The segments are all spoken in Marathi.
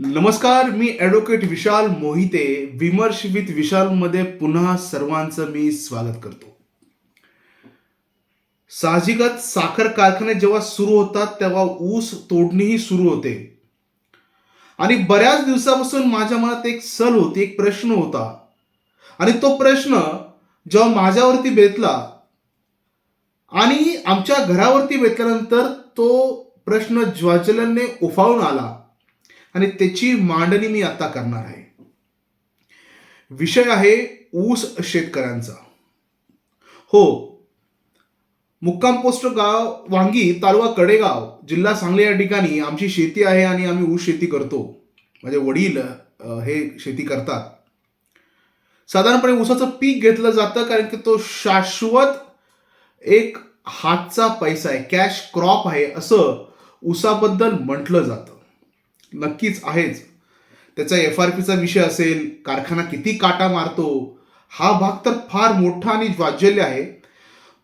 नमस्कार मी ॲडव्होकेट विशाल मोहिते विमर्श विथ विशालमध्ये पुन्हा सर्वांचं मी स्वागत करतो. साहजिकच साखर कारखाने जेव्हा सुरू होतात तेव्हा ऊस तोडणीही सुरू होते. आणि बऱ्याच दिवसापासून माझ्या मनात एक सल होती एक प्रश्न होता. आणि तो प्रश्न जेव्हा माझ्यावरती बेतला आणि आमच्या घरावरती बेतल्यानंतर तो प्रश्न ज्वाज्वलने उफाळून आला. आणि त्याची मांडणी मी आता करणार आहे. विषय आहे ऊस शेतकऱ्यांचा. हो मुक्काम पोस्ट गाव वांगी तालुका कडेगाव जिल्हा सांगली या ठिकाणी आमची शेती आहे आणि आम्ही ऊस शेती करतो. माझे वडील हे शेती करतात. साधारणपणे ऊसाचं पीक घेतलं जातं कारण की तो शाश्वत एक हातचा पैसा आहे कॅश क्रॉप आहे असं ऊसाबद्दल म्हटलं जातं. नक्कीच आहेच. त्याचा एफ आर पीचा विषय असेल कारखाना किती काटा मारतो हा भाग तर फार मोठा आणि वाजल्य आहे.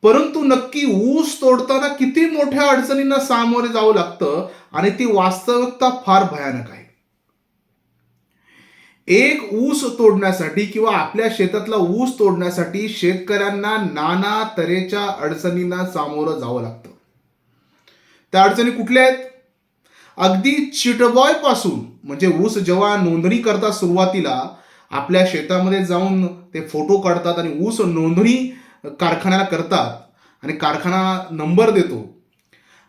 परंतु नक्की ऊस तोडताना किती मोठ्या अडचणींना सामोरे जावं लागतं आणि ती वास्तविकता फार भयानक आहे. एक ऊस तोडण्यासाठी किंवा आपल्या शेतातला ऊस तोडण्यासाठी शेतकऱ्यांना नाना तऱ्हेच्या अडचणींना सामोरं जावं लागतं. त्या अडचणी कुठल्या आहेत? अगदी चिटबॉयपासून म्हणजे ऊस जेव्हा नोंदणी करतात सुरुवातीला आपल्या शेतामध्ये जाऊन ते फोटो काढतात आणि ऊस नोंदणी कारखान्याला करतात आणि कारखाना नंबर देतो.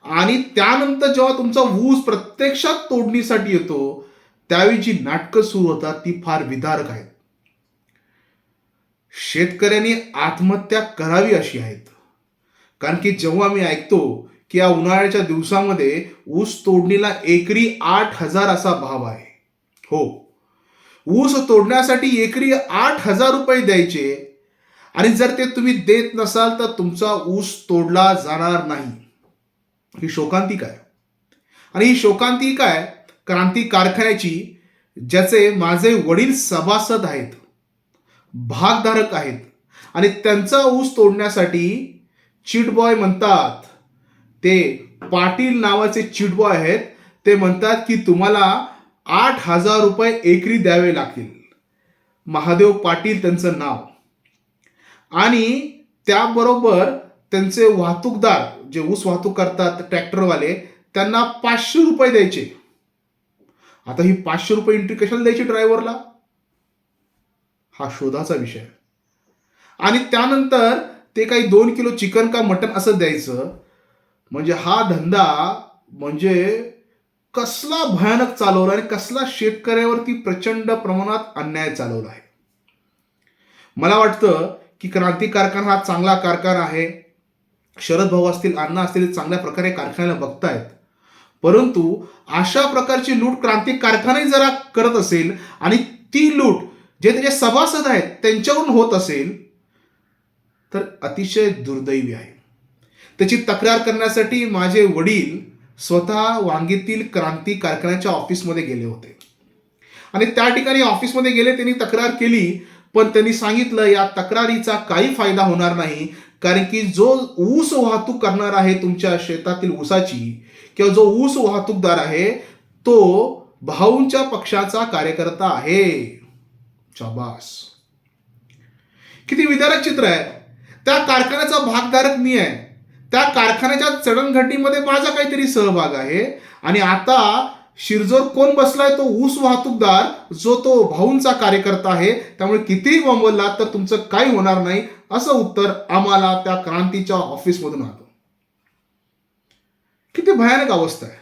आणि त्यानंतर जेव्हा तुमचा ऊस प्रत्यक्षात तोडणीसाठी येतो त्यावेळी जी नाटकं सुरू होतात ती फार विदारक आहेत. शेतकऱ्यांनी आत्महत्या करावी अशी आहेत. कारण की जेव्हा मी ऐकतो की या उन्हाळ्याच्या दिवसामध्ये ऊस तोडणीला एकरी आठ हजार असा भाव आहे. हो. ऊस तोडण्यासाठी एकरी आठ हजार रुपये द्यायचे आणि जर ते तुम्ही देत नसाल तर तुमचा ऊस तोडला जाणार नाही. ही शोकांती काय? आणि ही शोकांती काय? क्रांती कारखान्याची ज्याचे माझे वडील सभासद आहेत भागधारक आहेत आणि त्यांचा ऊस तोडण्यासाठी चिटबॉय म्हणतात ते पाटील नावाचे चिटबॉय आहेत. ते म्हणतात की तुम्हाला आठ हजार रुपये एकरी द्यावे लागतील. महादेव पाटील त्यांचं नाव. आणि त्याबरोबर त्यांचे वाहतूकदार जे ऊस वाहतूक करतात ट्रॅक्टरवाले त्यांना पाचशे रुपये द्यायचे. आता ही पाचशे रुपये एंट्री कशाला द्यायची ड्रायव्हरला हा शोधाचा विषय. आणि त्यानंतर ते काही दोन किलो चिकन का मटन असं द्यायचं म्हणजे हा धंदा म्हणजे कसला भयानक चालवला आणि कसला शेतकऱ्यावरती प्रचंड प्रमाणात अन्याय चालवला आहे. मला वाटतं की क्रांती कारखाना हा चांगला कारखाना आहे. शरद भाऊ असतील अण्णा असतील चांगल्या प्रकारे कारखान्याला बघतायत. परंतु अशा प्रकारची लूट क्रांती कारखाने जरा करत असेल आणि ती लूट जे त्याचे सभासद आहेत त्यांच्याकडून होत असेल तर अतिशय दुर्दैवी आहे. त्याची तक्रार करण्यासाठी माझे वडील स्वतः वांगीतील क्रांती कारखान्याच्या ऑफिसमध्ये गेले होते. आणि त्या ठिकाणी ऑफिसमध्ये गेले त्यांनी तक्रार केली पण त्यांनी सांगितलं या तक्रारीचा काही फायदा होणार नाही कारण की जो ऊस वाहतूक करणार आहे तुमच्या शेतातील ऊसाची किंवा जो ऊस वाहतूकदार आहे तो भाऊंच्या पक्षाचा कार्यकर्ता आहे. शाबास. किती विदारक चित्र आहे. त्या कारखान्याचा भागधारक मी आहे. त्या कारखान्याच्या चढणघडणीमध्ये माझा काहीतरी सहभाग आहे. आणि आता शिरजोर कोण बसलाय तो ऊस वाहतूकदार जो तो भाऊंचा कार्यकर्ता आहे. त्यामुळे कितीही बोंबलला तर तुमचं काही होणार नाही असं उत्तर आम्हाला त्या क्रांतीच्या ऑफिसमधून आलं. किती भयानक अवस्था आहे.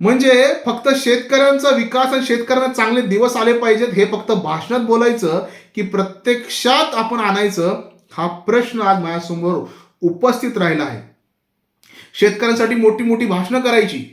म्हणजे फक्त शेतकऱ्यांचा विकास आणि शेतकऱ्यांना चांगले दिवस आले पाहिजेत हे फक्त भाषणात बोलायचं की प्रत्यक्षात आपण आणायचं हा प्रश्न आज माझ्यासमोर उपस्थित राहिला आहे. शेतकऱ्यांसाठी मोठी मोठी भाषणं करायची.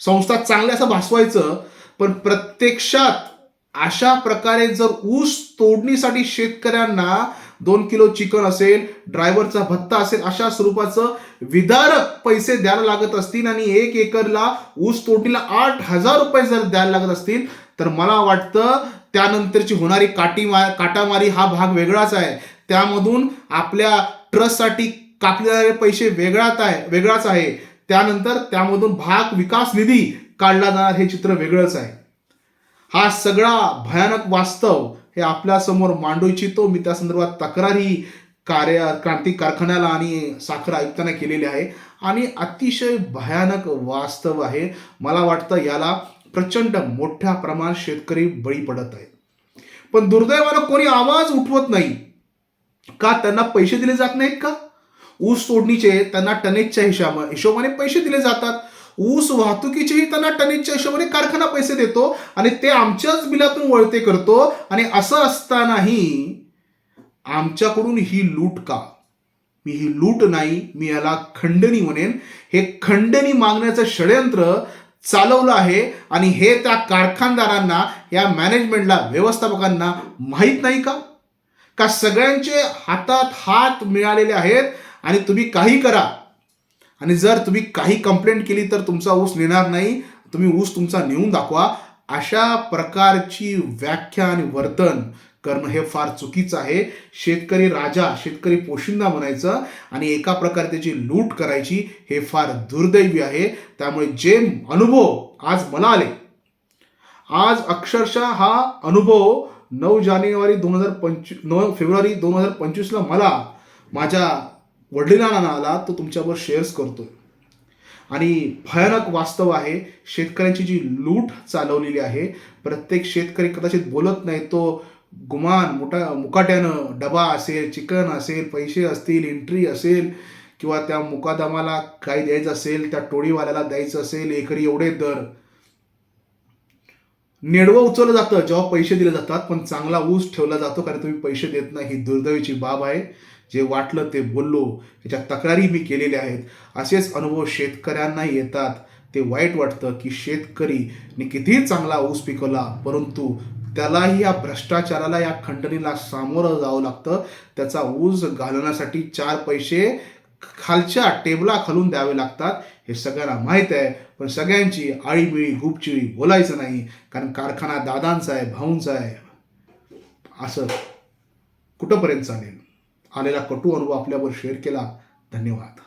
संस्था चांगल्या असं भासवायचं पण प्रत्यक्षात अशा प्रकारे जर ऊस तोडणीसाठी शेतकऱ्यांना दोन किलो चिकन असेल ड्रायव्हरचा भत्ता असेल अशा स्वरूपाचं विदारक पैसे द्यायला लागत असतील आणि एक एकरला ऊस तोडणीला आठ हजार रुपये जर द्यायला लागत असतील तर मला वाटतं त्यानंतरची होणारी काटी मा काटामारी हा भाग वेगळाच आहे. त्यामधून आपल्या ट्रस्टसाठी कापले जाणारे पैसे वेगळाच आहे वेगळाच आहे. त्यानंतर त्यामधून भाग विकास निधी काढला जाणार हे चित्र वेगळंच आहे. हा सगळा भयानक वास्तव हे आपल्यासमोर मांडू इच्छितो मी त्या संदर्भात तक्रारी कार्य क्रांती कारखान्याला आणि साखर आयुक्तांना केलेली आहे. आणि अतिशय भयानक वास्तव आहे. मला वाटतं याला प्रचंड मोठ्या प्रमाणात शेतकरी बळी पडत आहेत. पण दुर्दैवानं कोणी आवाज उठवत नाही. का त्यांना पैसे दिले जात नाहीत का? ऊस तोडणीचे त्यांना टनेजच्या हिशोबा हिशोबाने पैसे दिले जातात. ऊस वाहतुकीचेही त्यांना टनेजच्या हिशोबाने कारखाना पैसे देतो आणि ते आमच्याच बिलातून वळते करतो. आणि असं असतानाही आमच्याकडून ही लूट का? मी ही लूट नाही मी याला खंडणी म्हणेन. हे खंडणी मागण्याचं षडयंत्र चालवलं आहे आणि हे त्या कारखानदारांना या मॅनेजमेंटला व्यवस्थापकांना माहीत नाही का? का सगळ्यांचे हातात हात मिळालेले आहेत आणि तुम्ही काही करा. आणि जर तुम्ही काही कंप्लेंट केली तर तुमचा ऊस नेणार नाही. तुम्ही ऊस तुमचा नेऊन दाखवा. अशा प्रकारची व्याख्या आणि वर्तन करणं हे फार चुकीचं आहे. शेतकरी राजा शेतकरी पोशिंदा म्हणायचं आणि एका प्रकारे त्याची लूट करायची हे फार दुर्दैवी आहे. त्यामुळे जे अनुभव आज मला आले आज अक्षरशः हा अनुभव नऊ जानेवारी दोन हजार पंचवी नऊ फेब्रुवारी दोन हजार पंचवीसला मला माझ्या वडिलांना आला तो तुमच्यावर शेअर्स करतोय. आणि भयानक वास्तव आहे शेतकऱ्यांची जी लूट चालवलेली आहे प्रत्येक शेतकरी कदाचित बोलत नाही तो गुमान मोठा मुकाट्यानं डबा असेल चिकन असेल पैसे असतील एंट्री असेल किंवा त्या मुकादमाला काय द्यायचं असेल त्या टोळीवाल्याला द्यायचं असेल एकरी एवढे दर. नेडवं उचललं जातं जेव्हा पैसे दिले जातात पण चांगला ऊस ठेवला जातो कारण तुम्ही पैसे देत नाही ही दुर्दैवीची बाब आहे. जे वाटलं ते बोललो त्याच्या तक्रारी मी केलेल्या आहेत. असेच अनुभव शेतकऱ्यांना येतात. ते वाईट वाटतं की शेतकरीने कितीही चांगला ऊस पिकवला परंतु त्यालाही या भ्रष्टाचाराला या खंडणीला सामोरं जावं लागतं. त्याचा ऊस घालवण्यासाठी चार पैसे खालच्या टेबला खालून द्यावे लागतात. हे सगळ्यांना माहीत आहे पण सगळ्यांची आळीबिळी गुपचिळी बोलायचं नाही. कारण कारखाना दादांचा आहे भाऊंचा आहे. असं कुठंपर्यंत चालेल? आलेला कटू अनुभव आपल्यावर शेअर केला. धन्यवाद.